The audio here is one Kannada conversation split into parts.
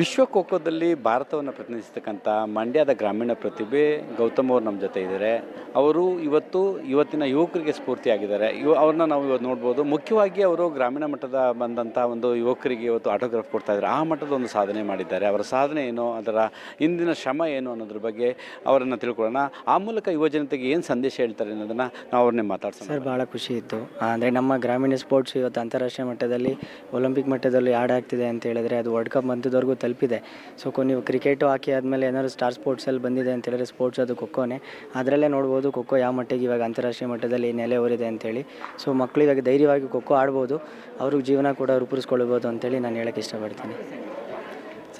ವಿಶ್ವ ಖೋಖೋದಲ್ಲಿ ಭಾರತವನ್ನು ಪ್ರತಿನಿಧಿಸ್ತಕ್ಕಂಥ ಮಂಡ್ಯದ ಗ್ರಾಮೀಣ ಪ್ರತಿಭೆ ಗೌತಮ್ ಅವರು ನಮ್ಮ ಜೊತೆ ಇದ್ದಾರೆ. ಅವರು ಇವತ್ತು ಇವತ್ತಿನ ಯುವಕರಿಗೆ ಸ್ಫೂರ್ತಿಯಾಗಿದ್ದಾರೆ. ಇವ ಅವ್ರನ್ನ ನಾವು ಇವತ್ತು ನೋಡ್ಬೋದು. ಮುಖ್ಯವಾಗಿ ಅವರು ಗ್ರಾಮೀಣ ಮಟ್ಟದ ಬಂದಂಥ ಒಂದು ಯುವಕರಿಗೆ ಇವತ್ತು ಆಟೋಗ್ರಾಫ್ ಕೊಡ್ತಾ ಇದ್ದಾರೆ. ಆ ಮಟ್ಟದ ಒಂದು ಸಾಧನೆ ಮಾಡಿದ್ದಾರೆ. ಅವರ ಸಾಧನೆ ಏನು? ಅದರ ಇಂದಿನ ಶ್ರಮ ಏನು ಅನ್ನೋದ್ರ ಬಗ್ಗೆ ಅವರನ್ನು ತಿಳ್ಕೊಳ್ಳೋಣ. ಆ ಮೂಲಕ ಯುವ ಜನತೆಗೆ ಏನು ಸಂದೇಶ ಹೇಳ್ತಾರೆ ಅನ್ನೋದನ್ನು ನಾವು ಅವ್ರನ್ನೇ ಮಾತಾಡ್ತೀವಿ ಸರ್ ಭಾಳ ಖುಷಿ ಇತ್ತು. ಅಂದರೆ ನಮ್ಮ ಗ್ರಾಮೀಣ ಸ್ಪೋರ್ಟ್ಸ್ ಇವತ್ತು ಅಂತಾರಾಷ್ಟ್ರೀಯ ಮಟ್ಟದಲ್ಲಿ ಒಲಿಂಪಿಕ್ ಮಟ್ಟದಲ್ಲಿ ಆಡಾಗ್ತಿದೆ ಅಂತ ಹೇಳಿದ್ರೆ ಅದು ವರ್ಲ್ಡ್ ಕಪ್ ಹಂತದವರೆಗೂ ಇದೆ. ಸೊ ನೀವು ಕ್ರಿಕೆಟು ಹಾಕಿ ಆದಮೇಲೆ ಏನಾದ್ರು ಸ್ಟಾರ್ ಸ್ಪೋರ್ಟ್ಸಲ್ಲಿ ಬಂದಿದೆ ಅಂತ ಹೇಳಿದ್ರೆ ಸ್ಪೋರ್ಟ್ಸ್ ಅದು ಖೋಖೋನೇ. ಅದರಲ್ಲೇ ನೋಡ್ಬೋದು ಖೋಖೋ ಯಾವ ಮಟ್ಟಿಗೆ ಇವಾಗ ಅಂತಾರಾಷ್ಟ್ರೀಯ ಮಟ್ಟದಲ್ಲಿ ನೆಲೆ ಹೋರಿದೆ ಅಂತೇಳಿ ಸೊ ಮಕ್ಕಳು ಧೈರ್ಯವಾಗಿ ಖೋಖೋ ಆಡ್ಬೋದು. ಅವ್ರಿಗೆ ಜೀವನ ಕೂಡ ರೂಪಿಸ್ಕೊಳ್ಬೋದು ಅಂತೇಳಿ ನಾನು ಹೇಳೋಕ್ಕೆ ಇಷ್ಟಪಡ್ತೀನಿ.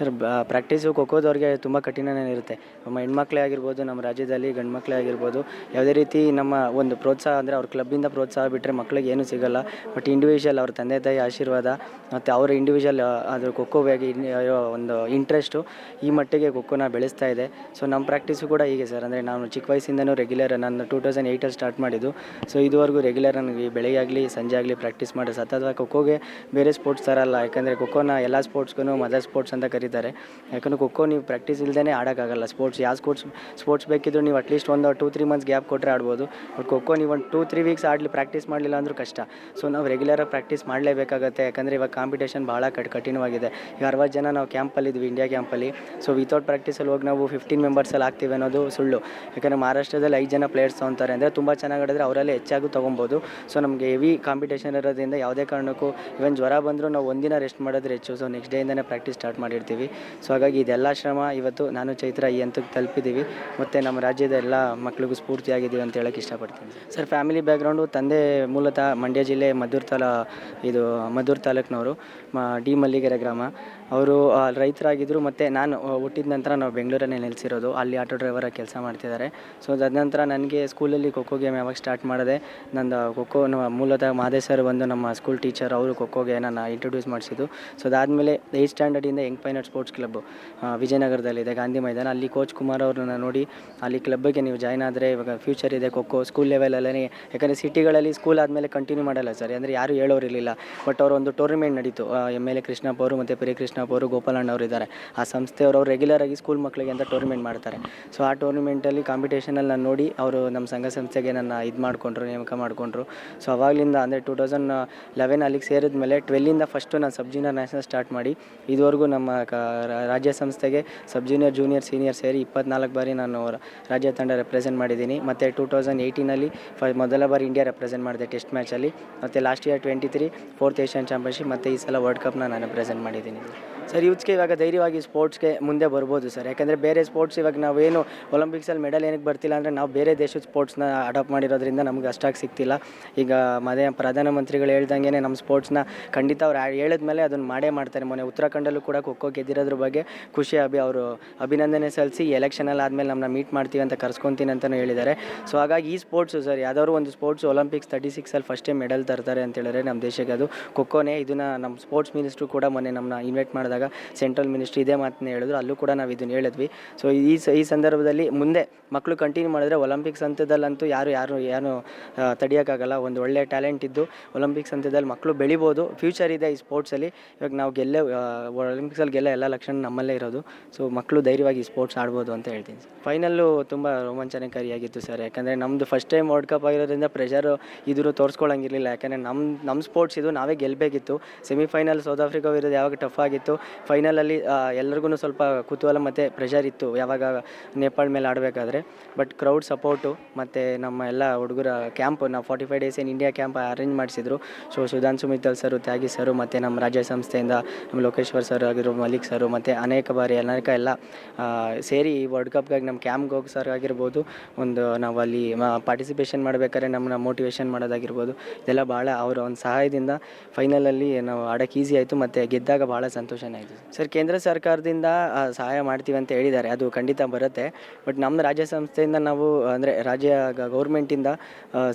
ಸರ್ ಪ್ರಾಕ್ಟೀಸು ಖೋಖೋದವ್ರಿಗೆ ತುಂಬ ಕಠಿಣನೇ ಇರುತ್ತೆ. ನಮ್ಮ ಹೆಣ್ಮಕ್ಳೇ ಆಗಿರ್ಬೋದು, ನಮ್ಮ ರಾಜ್ಯದಲ್ಲಿ ಗಂಡು ಮಕ್ಕಳೇ ಆಗಿರ್ಬೋದು, ಯಾವುದೇ ರೀತಿ ನಮ್ಮ ಒಂದು ಪ್ರೋತ್ಸಾಹ ಅಂದರೆ ಅವ್ರ ಕ್ಲಬ್ಬಿಂದ ಪ್ರೋತ್ಸಾಹ ಬಿಟ್ಟರೆ ಮಕ್ಳಿಗೆ ಏನೂ ಸಿಗಲ್ಲ. ಬಟ್ ಇಂಡಿವಿಜುವಲ್ ಅವ್ರ ತಂದೆ ತಾಯಿ ಆಶೀರ್ವಾದ ಮತ್ತು ಅವ್ರ ಇಂಡಿವಿಜುವಲ್ ಅದ್ರ ಖೋಖೋ ಇರೋ ಒಂದು ಇಂಟ್ರೆಸ್ಟು ಈ ಮಟ್ಟಿಗೆ ಖೋಖೋನ ಬೆಳೆಸ್ತಾ ಇದೆ. ಸೊ ನಮ್ಮ ಪ್ರಾಕ್ಟೀಸು ಕೂಡ ಹೀಗೆ ಸರ್. ಅಂದರೆ ನಾನು ಚಿಕ್ಕ ವಯಸ್ಸಿಂದನೂ ರೆಗ್ಯುಲರ್ ನಾನು ಟೂ ತೌಸಂಡ್ ಏಯ್ಟಲ್ಲಿ ಸ್ಟಾರ್ಟ್ ಮಾಡಿದ್ದು. ಸೊ ಇದುವರೆಗೂ ರೆಗ್ಯುಲರ್ ನನಗೆ ಬೆಳಗ್ಗೆ ಆಗಲಿ, ಸಂಜೆ ಆಗಲಿ ಪ್ರಾಕ್ಟೀಸ್ ಮಾಡಿ ಸತತವಾಗಿ ಖೋಖೋಗೆ ಬೇರೆ ಸ್ಪೋರ್ಟ್ಸ್ ಥರ ಅಲ್ಲ ಯಾಕಂದರೆ ಖೋಖೋನ ಎಲ್ಲ ಸ್ಪೋರ್ಟ್ಸ್ಗೂ ಮದರ್ ಸ್ಪೋರ್ಟ್ಸ್ ಅಂತ ಕರೀತಾರೆ. ಯಾಕಂದರೆ ಖೋಖೋ ನೀವು ಪ್ರಾಕ್ಟೀಸ್ ಇಲ್ಲದೇ ಆಡೋಕ್ಕಾಗಲ್ಲ. ಸ್ಪೋರ್ಟ್ಸ್ ಯಾವ ಸ್ಪೋರ್ಟ್ಸ್ ಸ್ಪೋರ್ಟ್ಸ್ ಬೇಕಿದ್ರು ನೀವು ಅಟ್ಲೀಸ್ಟ್ ಒಂದು ಟೂ ತ್ರೀ ಮಂತ್ಸ್ ಗ್ಯಾಪ್ ಕೊಟ್ಟರೆ ಆಡ್ಬೋದು. ಬಟ್ ಖೋಖೋ ನೀವು ಒಂದು ಟೂ ತ್ರೀ ವೀಕ್ಸ್ ಆಡಲಿ ಪ್ರಾಕ್ಟೀಸ್ ಮಾಡಲಿಲ್ಲ ಅಂದರೂ ಕಷ್ಟ. ಸೊ ನಾವು ರೆಗ್ಯುಲರಾಗಿ ಪ್ರಾಕ್ಟೀಸ್ ಮಾಡಲೇಬೇಕಾಗತ್ತೆ. ಯಾಕಂದರೆ ಇವಾಗ ಕಾಂಪಿಟೇಷನ್ ಭಾಳ ಕಟ್, ಕಠಿಣವಾಗಿದೆ. ಈಗ ಅರವತ್ತು ಜನ ನಾವು ಕ್ಯಾಂಪಲ್ಲಿದ್ವಿ ಇಂಡಿಯಾ ಕ್ಯಾಂಪಲ್ಲಿ ಸೊ ವಿತೌಟ್ ಪ್ರಾಕ್ಟೀಸಲ್ಲಿ ಹೋಗಿ ನಾವು ಫಿಫ್ಟೀನ್ ಮೆಂಬರ್ಸಲ್ಲಿ ಆಗ್ತೀವಿ ಅನ್ನೋದು ಸುಳ್ಳು. ಯಾಕಂದರೆ ಮಹಾರಾಷ್ಟ್ರದಲ್ಲಿ ಐದು ಜನ ಪ್ಲೇಯರ್ಸ್ ತೊಗೊತಾರೆ. ಅಂದರೆ ತುಂಬ ಚೆನ್ನಾಗಿ ಆಡಿದ್ರೆ ಅವರಲ್ಲೇ ಹೆಚ್ಚಾಗೂ ತೊಗೊಬೋದು. ಸೊ ನಮಗೆ ಹೆವಿ ಕಾಂಪಿಟೇಷನ್ ಇರೋದ್ರಿಂದ ಯಾವುದೇ ಕಾರಣಕ್ಕೂ ಇವನ್ ಜ್ವರ ಬಂದರೂ ನಾವು ಒಂದಿನ ರೆಸ್ಟ್ ಮಾಡೋದ್ರೆ ಹೆಚ್ಚು. ಸೊ ನೆಕ್ಸ್ಟ್ ಡೇಯಿಂದನೇ ಪ್ರಾಕ್ಟೀಸ್ ಸ್ಟಾರ್ಟ್ ಮಾಡಿರ್ತೀವಿ. ಸೊ ಹಾಗಾಗಿ ಇದೆಲ್ಲ ಶ್ರಮ ಇವತ್ತು ನಾನು ಚೈತ್ರ ಈ ಹಂತಕ್ಕೆ ತಲುಪಿದ್ದೀವಿ. ಮತ್ತು ನಮ್ಮ ರಾಜ್ಯದ ಎಲ್ಲ ಮಕ್ಕಳಿಗೂ ಸ್ಫೂರ್ತಿಯಾಗಿದ್ದೀವಿ ಅಂತ ಹೇಳೋಕ್ಕೆ ಇಷ್ಟಪಡ್ತೀನಿ. ಸರ್ ಫ್ಯಾಮಿಲಿ ಬ್ಯಾಕ್ಗ್ರೌಂಡು ತಂದೆ ಮೂಲತಃ ಮಂಡ್ಯ ಜಿಲ್ಲೆ ಮದ್ದೂರು ತಾಲ ಇದು ಮದ್ದೂರು ತಾಲೂಕಿನವರು, ಮ ಡಿ ಮಲ್ಲಿಗೆರೆ ಗ್ರಾಮ. ಅವರು ರೈತರಾಗಿದ್ದರು ಮತ್ತು ನಾನು ಹುಟ್ಟಿದ ನಂತರ ನಾವು ಬೆಂಗಳೂರಲ್ಲೇ ನೆಲೆಸಿರೋದು. ಅಲ್ಲಿ ಆಟೋ ಡ್ರೈವರಾಗಿ ಕೆಲಸ ಮಾಡ್ತಿದ್ದಾರೆ. ಸೊ ತದನಂತರ ನಂತರ ನನಗೆ ಸ್ಕೂಲಲ್ಲಿ ಖೋಖೋ ಗೇಮ್ ಯಾವಾಗ ಸ್ಟಾರ್ಟ್ ಮಾಡಿದೆ, ನಂದು ಖೋಖೋ ಮೂಲತಃ ಮಾದೇ ಸರ್ ಬಂದು ನಮ್ಮ ಸ್ಕೂಲ್ ಟೀಚರ್ ಅವರು ಖೋಖೋಗೆ ನಾನು ಇಂಟ್ರೊಡ್ಯೂಸ್ ಮಾಡಿಸಿದ್ದು ಸೊ ಅದಾದಮೇಲೆ ಏಯ್ಟ್ ಸ್ಟ್ಯಾಂಡರ್ಡಿಂದ ಯಂಗ್ ಪೈನಟ್ ಸ್ಪೋರ್ಟ್ಸ್ ಕ್ಲಬ್ಬು ವಿಜಯನಗರದಲ್ಲಿದೆ, ಗಾಂಧಿ ಮೈದಾನ. ಅಲ್ಲಿ ಕೋಚ್ ಕುಮಾರ್ ಅವ್ರನ್ನ ನೋಡಿ, ಅಲ್ಲಿ ಕ್ಲಬ್ಬಿಗೆ ನೀವು ಜಾಯ್ನ್ ಆದರೆ ಇವಾಗ ಫ್ಯೂಚರ್ ಇದೆ ಖೋಖೋ ಸ್ಕೂಲ್ ಲೆವೆಲಲ್ಲೇ ಯಾಕಂದರೆ ಸಿಟಿಗಳಲ್ಲಿ ಸ್ಕೂಲ್ ಆದಮೇಲೆ ಕಂಟಿನ್ಯೂ ಮಾಡಲ್ಲ ಸರ್ ಅಂದರೆ ಯಾರು ಹೇಳೋರು ಇರಲಿಲ್ಲ ಬಟ್ ಅವರು ಒಂದು ಟೂರ್ನಮೆಂಟ್ ನಡೀತು. ಎಂ ಎಲ್ ಎ ಕೃಷ್ಣಪ್ಪ ಅವರು ಮತ್ತು ಪ್ರಿಯ ಕೃಷ್ಣಪ್ಪ ಅವರು ಗೋಪಾಲಣ್ಣ ಅವರು ಇದ್ದಾರೆ. ಆ ಸಂಸ್ಥೆಯವರು ಅವ್ರು ರೆಗ್ಯುಲರ್ ಆಗಿ ಸ್ಕೂಲ್ ಮಕ್ಕಳಿಗೆ ಅಂತ ಟೂರ್ನಮೆಂಟ್ ಮಾಡ್ತಾರೆ. ಸೊ ಆ ಟೂರ್ನಿಮೆಂಟಲ್ಲಿ ಕಾಂಪಿಟೇಷನಲ್ಲಿ ನಾನು ನೋಡಿ ಅವರು ನಮ್ಮ ಸಂಘ ಸಂಸ್ಥೆಗೆ ನನ್ನ ಇದು ಮಾಡಿಕೊಂಡ್ರು, ನೇಮಕ ಮಾಡಿಕೊಂಡ್ರು. ಸೊ ಅವಾಗಲಿಂದ ಅಂದರೆ ಟೂ ತೌಸಂಡ್ ಲೆವೆನ್ ಅಲ್ಲಿಗೆ ಸೇರಿದ ಮೇಲೆ ಟ್ವೆಲ್ಲಿಂದ ಫಸ್ಟು ನಾನು ಸಬ್ ಜೂನಿಯರ್ ನ್ಯಾಷನಲ್ ಸ್ಟಾರ್ಟ್ ಮಾಡಿ, ಇದುವರೆಗೂ ನಮ್ಮ ಕ- ರಾಜ್ಯ ಸಂಸ್ಥೆಗೆ ಸಬ್ ಜೂನಿಯರ್ ಜೂನಿಯರ್ ಸೀನಿಯರ್ ಸೇರಿ ಇಪ್ಪತ್ನಾಲ್ಕು ಬಾರಿ ನಾನು ರಾಜ್ಯ ತಂಡ ರೆಪ್ರೆಸೆಂಟ್ ಮಾಡಿದ್ದೀನಿ. ಮತ್ತು ಟೂ ತೌಸಂಡ್ ಏಯ್ಟೀನಲ್ಲಿ ಫ ಮೊದಲ ಬಾರಿ ಇಂಡಿಯಾ ರೆಪ್ರೆಸೆಂಟ್ ಮಾಡಿದೆ ಟೆಸ್ಟ್ ಮ್ಯಾಚಲ್ಲಿ ಮತ್ತು last year twenty three fourth Asian championship ಮತ್ತು ಈ ಸಲ ವರ್ಲ್ಡ್ ಕಪ್ನ ನಾನು ರೆಪ್ರೆಸೆಂಟ್ ಮಾಡಿದ್ದೀನಿ. ಸರ್ ಯೂತ್ಸ್ಗೆ ಇವಾಗ ಧೈರ್ಯವಾಗಿ ಸ್ಪೋರ್ಟ್ಸ್ಗೆ ಮುಂದೆ ಬರ್ಬೋದು ಸರ್. ಯಾಕಂದರೆ ಬೇರೆ ಸ್ಪೋರ್ಟ್ಸ್ ಇವಾಗ ನಾವೇನು ಒಲಿಂಪಿಕ್ಸಲ್ಲಿ ಮೆಡಲ್ ಏನಕ್ಕೆ ಬರ್ತಿಲ್ಲ ಅಂದರೆ ನಾವು ಬೇರೆ ದೇಶದ ಸ್ಪೋರ್ಟ್ಸ್ನ ಅಡಾಪ್ಟ್ ಮಾಡಿರೋದ್ರಿಂದ ನಮ್ಗೆ ಅಷ್ಟಾಗಿ ಸಿಗ್ತಿಲ್ಲ. ಈಗ ಮದೇ ಪ್ರಧಾನಮಂತ್ರಿಗಳು ಹೇಳ್ದಂಗೆ ನಮ್ಮ ಸ್ಪೋರ್ಟ್ಸ್ನ ಖಂಡಿತ ಅವ್ರು ಹೇಳಿದ್ಮೇಲೆ ಅದನ್ನು ಮಾಡೇ ಮಾಡ್ತಾರೆ. ಮೊನ್ನೆ ಉತ್ತರಾಖಂಡಲ್ಲೂ ಕೂಡ ಖೋಖೋ ಗೆದ್ದಿರೋದ್ರ ಬಗ್ಗೆ ಖುಷಿ ಅಭಿ ಅವರು ಅಭಿನಂದನೆ ಸಲ್ಲಿಸಿ ಎಲೆಕ್ಷನಲ್ಲಿ ಆದಮೇಲೆ ನಮ್ಮನ್ನ ಮೀಟ್ ಮಾಡ್ತೀವಿ ಅಂತ ಕರ್ಸ್ಕೊತೀನಿ ಅಂತಲೂ ಹೇಳಿದ್ದಾರೆ. ಸೊ ಹಾಗಾಗಿ ಈ ಸ್ಪೋರ್ಟ್ಸು ಸರ್, ಯಾವ್ದಾದ್ರು ಒಂದು ಸ್ಪೋರ್ಟ್ಸ್ ಒಲಿಂಪಿಕ್ಸ್ ತರ್ಟಿ ಸಿಕ್ಸಲ್ಲಿ ಫಸ್ಟೇ ಮೆಡಲ್ ತರ್ತಾರೆ ಅಂತ ಹೇಳಿದ್ರೆ ನಮ್ಮ ದೇಶಕ್ಕೆ ಅದು ಖೋಖೋನೇ ಇದನ್ನು ನಮ್ಮ ಸ್ಪೋರ್ಟ್ಸ್ ಮಿನಿಸ್ಟ್ರು ಕೂಡ ಮೊನ್ನೆ ನಮ್ಮನ್ನ ಇನ್ವೈಟ್ ಮಾಡಿದಾಗ ಸೆಂಟ್ರಲ್ ಮಿನಿಸ್ಟ್ರಿ ಇದೇ ಮಾತನ್ನ ಹೇಳಿದ್ರು, ಅಲ್ಲೂ ಕೂಡ ನಾವು ಇದನ್ನು ಹೇಳಿದ್ವಿ. ಸೊ ಈ ಈ ಸಂದರ್ಭದಲ್ಲಿ ಮುಂದೆ ಮಕ್ಕಳು ಕಂಟಿನ್ಯೂ ಮಾಡಿದ್ರೆ ಒಲಿಂಪಿಕ್ಸ್ ಹಂತದಲ್ಲಂತೂ ಯಾರು ಯಾರು ಏನು ತಡಿಯೋಕ್ಕಾಗಲ್ಲ ತಡೆಯೋಕ್ಕಾಗಲ್ಲ. ಒಂದು ಒಳ್ಳೆ ಟ್ಯಾಲೆಂಟ್ ಇದ್ದು ಒಲಿಂಪಿಕ್ಸ್ ಹಂತದಲ್ಲಿ ಮಕ್ಕಳು ಬೆಳಿಬೋದು. ಫ್ಯೂಚರ್ ಇದೆ ಈ ಸ್ಪೋರ್ಟ್ಸಲ್ಲಿ ಇವಾಗ ನಾವು ಗೆಲ್ಲೇ ಒಲಿಂಪಿಕ್ಸಲ್ಲಿ ಗೆಲ್ಲ ಎಲ್ಲ ಲಕ್ಷಣ ನಮ್ಮಲ್ಲೇ ಇರೋದು. ಸೊ ಮಕ್ಕಳು ಧೈರ್ಯವಾಗಿ ಸ್ಪೋರ್ಟ್ಸ್ ಆಡ್ಬೋದು ಅಂತ ಹೇಳ್ತೀನಿ. ಫೈನಲ್ಲು ತುಂಬ ರೋಮಾಂಚನಕಾರಿಯಾಗಿತ್ತು ಸರ್ ಯಾಕಂದರೆ ನಮ್ಮದು ಫಸ್ಟ್ ಟೈಮ್ ವರ್ಲ್ಡ್ ಕಪ್ ಆಗಿರೋದ್ರಿಂದ ಪ್ರೆಷರು ಇದ್ರು ತೋರಿಸ್ಕೊಳ್ಳೋಂಗಿರಲಿಲ್ಲ ಯಾಕಂದರೆ ನಮ್ಮ ನಮ್ಮ ಸ್ಪೋರ್ಟ್ಸ್ ಇದು ನಾವೇ ಗೆಲ್ಲಬೇಕಿತ್ತು ಸೆಮಿಫೈನಲ್ ಸೌತ್ ಆಫ್ರಿಕಾ ವಿರುದ್ಧ ಯಾವಾಗ ಟಫ್ ಆಗಿತ್ತು? ಫೈನಲಲ್ಲಿ ಎಲ್ರಿಗೂ ಸ್ವಲ್ಪ ಕುತೂಹಲ ಮತ್ತು ಪ್ರೆಷರ್ ಇತ್ತು ಯಾವಾಗ ನೇಪಾಳ ಮೇಲೆ ಆಡಬೇಕಾದ್ರೆ. ಬಟ್ ಕ್ರೌಡ್ ಸಪೋರ್ಟು ಮತ್ತು ನಮ್ಮ ಎಲ್ಲ ಹುಡುಗರ ಕ್ಯಾಂಪ್ ನಾವು forty five days in India camp arrange ಮಾಡಿಸಿದ್ರು. ಸೊ ಸುಧಾನ್ ಸುಮಿತಲ್ ಸರು, ತ್ಯಾಗಿ ಸರು, ಮತ್ತು ನಮ್ಮ ರಾಜ್ಯ ಸಂಸ್ಥೆಯಿಂದ ನಮ್ಮ ಲೋಕೇಶ್ವರ್ ಸರ್ ಆಗಿರೋ ಮಲಿಕ್ ಸರು, ಮತ್ತು ಅನೇಕ ಬಾರಿ ಅನೇಕ ಎಲ್ಲ ಸೇರಿ ಈ ವರ್ಲ್ಡ್ ಕಪ್ಗಾಗಿ ನಮ್ಮ ಕ್ಯಾಂಪ್ಗೆ ಹೋಗಿ ಸರ್ ಆಗಿರ್ಬೋದು. ಒಂದು ನಾವು ಅಲ್ಲಿ ಪಾರ್ಟಿಸಿಪೇಷನ್ ಮಾಡಬೇಕಾದ್ರೆ ನಮ್ಮನ್ನ ಮೋಟಿವೇಶನ್ ಮಾಡೋದಾಗಿರ್ಬೋದು. ಇದೆಲ್ಲ ಭಾಳ ಅವರ ಒಂದು ಸಹಾಯದಿಂದ ಫೈನಲಲ್ಲಿ ನಾವು ಆಡೋಕ್ಕೆ ಈಸಿ ಆಯಿತು, ಮತ್ತು ಗೆದ್ದಾಗ ಭಾಳ ಸಂತೋಷನೇ ಸರ್, ಕೇಂದ್ರ ಸರ್ಕಾರದಿಂದ ಸಹಾಯ ಮಾಡ್ತೀವಿ ಅಂತ ಹೇಳಿದ್ದಾರೆ. ಅದು ಖಂಡಿತ ಬರುತ್ತೆ. ಬಟ್ ನಮ್ಮ ರಾಜ್ಯ ಸಂಸ್ಥೆಯಿಂದ ನಾವು, ಅಂದರೆ ರಾಜ್ಯ ಗೌರ್ಮೆಂಟಿಂದ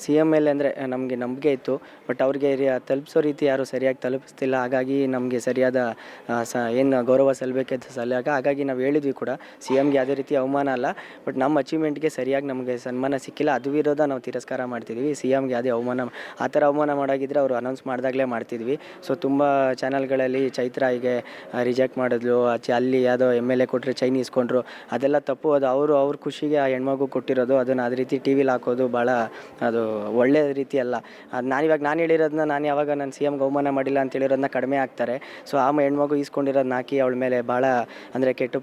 ಸಿ ಎಂ ಎಲ್ ಅಂದರೆ ನಮಗೆ ನಂಬಿಕೆ ಇತ್ತು. ಬಟ್ ಅವ್ರಿಗೆ ತಲುಪಿಸೋ ರೀತಿ ಯಾರು ಸರಿಯಾಗಿ ತಲುಪಿಸ್ತಿಲ್ಲ. ಹಾಗಾಗಿ ನಮಗೆ ಸರಿಯಾದ ಏನು ಗೌರವ ಸಲ್ಲಬೇಕಿತ್ತು ಸಲ್ಲಾಗ ಹಾಗಾಗಿ ನಾವು ಹೇಳಿದ್ವಿ ಕೂಡ. ಸಿ ಎಮ್ಗೆ ಯಾವುದೇ ರೀತಿ ಅವಮಾನ ಅಲ್ಲ. ಬಟ್ ನಮ್ಮ ಅಚೀವ್ಮೆಂಟ್ಗೆ ಸರಿಯಾಗಿ ನಮಗೆ ಸನ್ಮಾನ ಸಿಕ್ಕಿಲ್ಲ. ಅದು ವಿರೋಧ ನಾವು ತಿರಸ್ಕಾರ ಮಾಡ್ತಿದ್ವಿ. ಸಿ ಎಮ್ಗೆ ಯಾವುದೇ ಅವಮಾನ, ಆ ಥರ ಅವಮಾನ ಮಾಡಾಗಿದ್ದರೆ ಅವರು ಅನೌನ್ಸ್ ಮಾಡಿದಾಗಲೇ ಮಾಡ್ತಿದ್ವಿ. ಸೊ ತುಂಬ ಚಾನಲ್ಗಳಲ್ಲಿ ಚೈತ್ರ ಹೀಗೆ ರಿಜೆಕ್ಟ್ ಮಾಡಿದ್ಲು. ಆಚೆ ಅಲ್ಲಿ ಯಾವುದೋ ಎಂ ಎಲ್ ಎ ಕೊಟ್ಟರೆ ಚೈನ್ ಇಸ್ಕೊಂಡ್ರು ಅದೆಲ್ಲ ತಪ್ಪು. ಅದು ಅವರು, ಅವ್ರ ಖುಷಿಗೆ ಆ ಹೆಣ್ಮಗು ಕೊಟ್ಟಿರೋದು. ಅದನ್ನು ಅದೇ ರೀತಿ ಟಿ ವಿಲಿ ಹಾಕೋದು ಭಾಳ ಅದು ಒಳ್ಳೆಯ ರೀತಿ ಅಲ್ಲ. ಅದು ನಾನು ಇವಾಗ ನಾನು ಹೇಳಿರೋದನ್ನ ನಾನು ಯಾವಾಗ ನಾನು ಸಿ ಎಂ ಗೌಮಾನ ಮಾಡಿಲ್ಲ ಅಂತ ಹೇಳಿರೋದನ್ನ ಕಡಿಮೆ ಆಗ್ತಾರೆ. ಸೊ ಆ ಹೆಣ್ಮಗು ಈಸ್ಕೊಂಡಿರೋದನ್ನ ಹಾಕಿ ಅವಳ ಮೇಲೆ ಭಾಳ ಅಂದರೆ ಕೆಟ್ಟು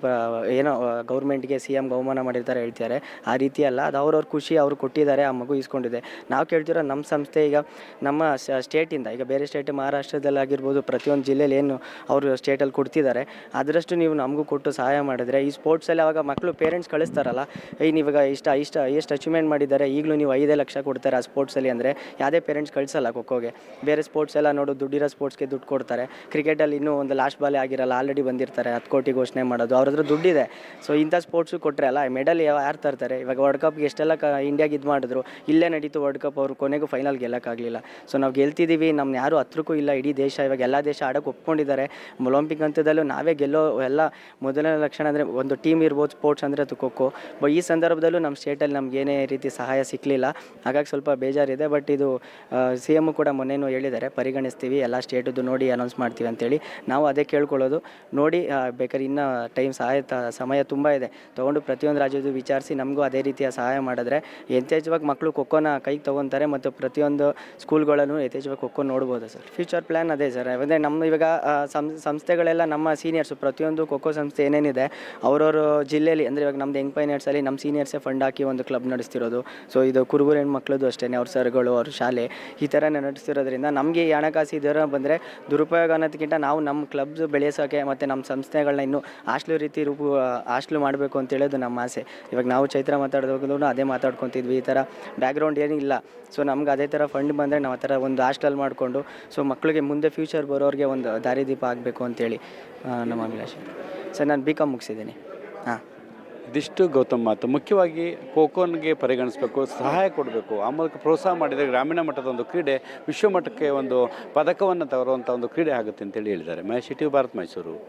ಏನೋ ಗೌರ್ಮೆಂಟ್ಗೆ ಸಿ ಎಂ ಗೌಮಾನ ಮಾಡಿರ್ತಾರೆ ಹೇಳ್ತಾರೆ ಆ ರೀತಿ ಅಲ್ಲ. ಅದು ಅವ್ರವ್ರ ಖುಷಿ ಅವ್ರು ಕೊಟ್ಟಿದ್ದಾರೆ, ಆ ಮಗು ಇಸ್ಕೊಂಡಿದೆ ನಾವು ಕೇಳ್ತಿರೋ ನಮ್ಮ ಸಂಸ್ಥೆ ಈಗ ನಮ್ಮ ಸ್ಟೇಟಿಂದ ಈಗ ಬೇರೆ ಸ್ಟೇಟ್ ಮಹಾರಾಷ್ಟ್ರದಲ್ಲಾಗಿರ್ಬೋದು, ಪ್ರತಿಯೊಂದು ಜಿಲ್ಲೆಯಲ್ಲಿ ಏನು ಅವರು ಸ್ಟೇಟಲ್ಲಿ ಕೊಡ್ತಿದ್ದಾರೆ. ಅದರಷ್ಟು ನೀವು ನಮಗೂ ಕೊಟ್ಟು ಸಹಾಯ ಮಾಡಿದರೆ, ಈ ಸ್ಪೋರ್ಟ್ಸಲ್ಲಿ ಅವಾಗ ಮಕ್ಕಳು ಪೇರೆಂಟ್ಸ್ ಕಳಿಸ್ತಾರಲ್ಲ, ಏಯ್, ನೀವಾಗ ಇಷ್ಟ ಇಷ್ಟ, ಎಷ್ಟು ಅಚೀವ್ಮೆಂಟ್ ಮಾಡಿದ್ದಾರೆ, ಈಗಲೂ ನೀವು ಐದೇ ಲಕ್ಷ ಕೊಡ್ತಾರೆ ಆ ಸ್ಪೋರ್ಟ್ಸಲ್ಲಿ ಅಂದರೆ, ಯಾವುದೇ ಪೇರೆಂಟ್ಸ್ ಕಳಿಸಲ್ಲ ಖೋಖೋಗೆ. ಬೇರೆ ಸ್ಪೋರ್ಟ್ಸ್ ಎಲ್ಲ ನೋಡು, ದುಡ್ಡಿರೋ ಸ್ಪೋರ್ಟ್ಸ್ಗೆ ದುಡ್ಡು ಕೊಡ್ತಾರೆ. ಕ್ರಿಕೆಟಲ್ಲಿ ಇನ್ನೂ ಒಂದು ಲಾಸ್ಟ್ ಬಾಲೇ ಆಗಿರಲ್ಲ ಆಲ್ರೆಡಿ ಬಂದಿರ್ತಾರೆ ಹತ್ತು ಕೋಟಿ ಘೋಷಣೆ ಮಾಡೋದು, ಅವ್ರ ಹತ್ರ ದುಡ್ಡಿದೆ ಸೊ ಇಂಥ ಸ್ಪೋರ್ಟ್ಸು ಕೊಟ್ಟರೆ ಅಲ್ಲ ಮೆಡಲ್ ಯಾರು ತರ್ತಾರೆ? ಇವಾಗ ವರ್ಲ್ಡ್ ಕಪ್ಗೆ ಎಷ್ಟೆಲ್ಲ ಕ ಇಂಡಿಯಾಗೆ ಇದು ಮಾಡಿದ್ರು, ಇಲ್ಲೇ ನಡೀತು ವರ್ಲ್ಡ್ ಕಪ್ ಅವರು ಕೊನೆಗೂ ಫೈನಲ್ ಗೆಲ್ಲಕ್ಕಾಗಲಿಲ್ಲ. ಸೊ ನಾವು ಗೆಲ್ತಿದ್ದೀವಿ ನಮ್ಮ ಯಾರು ಹತ್ರಕ್ಕೂ ಇಲ್ಲ, ಇಡೀ ದೇಶ ಇವಾಗ ಎಲ್ಲ ದೇಶ ಆಡೋಕೆ ಒಪ್ಕೊಂಡಿದ್ದಾರೆ. ಒಲಿಂಪಿಕ್ ಹಂತದಲ್ಲೂ ನಾವೇ ಗೆಲ್ಲೋ ಎಲ್ಲ ಮೊದಲನೇ ಲಕ್ಷಣ ಅಂದರೆ ಒಂದು ಟೀಮ್ ಇರ್ಬೋದು ಸ್ಪೋರ್ಟ್ಸ್ ಅಂದರೆ ಅದು ಖೋಖೋ. ಬಟ್ ಈ ಸಂದರ್ಭದಲ್ಲೂ ನಮ್ಮ ಸ್ಟೇಟಲ್ಲಿ ನಮ್ಗೆ ಏನೇ ರೀತಿ ಸಹಾಯ ಸಿಕ್ಕಲಿಲ್ಲ ಹಾಗಾಗಿ ಸ್ವಲ್ಪ ಬೇಜಾರಿದೆ. ಬಟ್ ಇದು ಸಿ ಎಮ್ಮು ಕೂಡ ಮೊನ್ನೆನೂ ಹೇಳಿದ್ದಾರೆ. ಪರಿಗಣಿಸ್ತೀವಿ. ಎಲ್ಲ ಸ್ಟೇಟದ್ದು ನೋಡಿ ಅನೌನ್ಸ್ ಮಾಡ್ತೀವಿ ಅಂತೇಳಿ. ನಾವು ಅದೇ ಕೇಳ್ಕೊಳ್ಳೋದು. ನೋಡಿ ಬೇಕಾದ್ರೆ ಇನ್ನೂ ಟೈಮ್ ಸಹಾಯ ಸಮಯ ತುಂಬ ಇದೆ. ತೊಗೊಂಡು ಪ್ರತಿಯೊಂದು ರಾಜ್ಯದ್ದು ವಿಚಾರಿಸಿ ನಮಗೂ ಅದೇ ರೀತಿಯ ಸಹಾಯ ಮಾಡಿದ್ರೆ ಯಥೇಚ್ಛವಾಗಿ ಮಕ್ಕಳು ಖೋಖೋನ ಕೈಗೆ ತೊಗೊತಾರೆ ಮತ್ತು ಪ್ರತಿಯೊಂದು ಸ್ಕೂಲ್ಗಳಲ್ಲೂ ಯಥೇಚ್ಛವಾಗಿ ಖೋಖೋ ನೋಡ್ಬೋದು ಸರ್. ಫ್ಯೂಚರ್ ಪ್ಲ್ಯಾನ್ ಅದೇ ಸರ್. ಅಂದರೆ ನಮ್ಮ ಇವಾಗ ಆ, ಸಂಸ್ಥೆಗಳೆಲ್ಲ ನಮ್ಮ ಸೀನಿಯರ್ಸು ಪ್ರತಿಯೊಂದು ಖೋಖೋ ಸಂಸ್ಥೆ ಏನೇನಿದೆ, ಅವ್ರವ್ರ ಜಿಲ್ಲೆಯಲ್ಲಿ, ಅಂದರೆ ಇವಾಗ ನಮ್ಮದು ಯಂಗ್ ಪೈನರ್ಸಲ್ಲಿ ನಮ್ಮ ಸೀನಿಯರ್ಸೇ ಫಂಡ್ ಹಾಕಿ ಒಂದು ಕ್ಲಬ್ ನಡೆಸ್ತಿರೋದು. ಸೊ ಇದು ಕುರುಬೂರು ಹೆಣ್ಮಕ್ಳದ್ದು ಅಷ್ಟೇ ಅವ್ರ ಸರ್ಗಳು, ಅವ್ರ ಶಾಲೆ, ಈ ಥರ ನಡೆಸ್ತಿರೋದ್ರಿಂದ ನಮಗೆ ಈ ಹಣಕಾಸು ಇದರ ಬಂದರೆ ದುರುಪಯೋಗ ಅನ್ನೋದಕ್ಕಿಂತ ನಾವು ನಮ್ಮ ಕ್ಲಬ್ಸ್ ಬೆಳೆಸೋಕೆ ಮತ್ತು ನಮ್ಮ ಸಂಸ್ಥೆಗಳನ್ನ ಇನ್ನೂ ಹಾಸ್ಟ್ಲು ರೀತಿ ರೂಪ ಹಾಸ್ಟ್ಲು ಮಾಡಬೇಕು ಅಂತ ಹೇಳೋದು ನಮ್ಮ ಆಸೆ. ಇವಾಗ ನಾವು ಚೈತ್ರ ಮಾತಾಡೋದು ಅದೇ ಮಾತಾಡ್ಕೊತಿದ್ವಿ, ಈ ಥರ ಬ್ಯಾಕ್ಗ್ರೌಂಡ್ ಏನಿಲ್ಲ ಸೊ ನಮ್ಗೆ ಅದೇ ಥರ ಫಂಡ್ ಬಂದರೆ ನಾವು ಆ ಥರ ಒಂದು ಹಾಸ್ಟೆಲ್ ಮಾಡಿಕೊಂಡು ಸೊ ಮಕ್ಕಳಿಗೆ ಮುಂದೆ ಫ್ಯೂಚರ್ ಬರೋರಿಗೆ ಒಂದು ದಾರಿದೀಪ ಆಗಬೇಕು ಅಂತೇಳಿ ನಮ್ಮ ಅಭಿಲಾಷೆ. ಸರ್, ನಾನು ಬಿ ಕಾಮ್ ಮುಗಿಸಿದ್ದೀನಿ. ಹಾಂ. ಇದಿಷ್ಟು ಗೌತಮ್ ಮಾತು. ಮುಖ್ಯವಾಗಿ ಖೋಖೋನ್ಗೆ ಪರಿಗಣಿಸಬೇಕು, ಸಹಾಯ ಕೊಡಬೇಕು. ಆ ಮೂಲಕ ಪ್ರೋತ್ಸಾಹ ಮಾಡಿದರೆ ಗ್ರಾಮೀಣ ಮಟ್ಟದ ಒಂದು ಕ್ರೀಡೆ, ವಿಶ್ವ ಮಟ್ಟಕ್ಕೆ ಒಂದು ಪದಕವನ್ನು ತರುವಂಥ ಒಂದು ಕ್ರೀಡೆ ಆಗುತ್ತೆ ಅಂತೇಳಿ ಹೇಳಿದ್ದಾರೆ. ಮಹೇಶ್ ಟಿ ಭಾರತ್ ಮೈಸೂರು.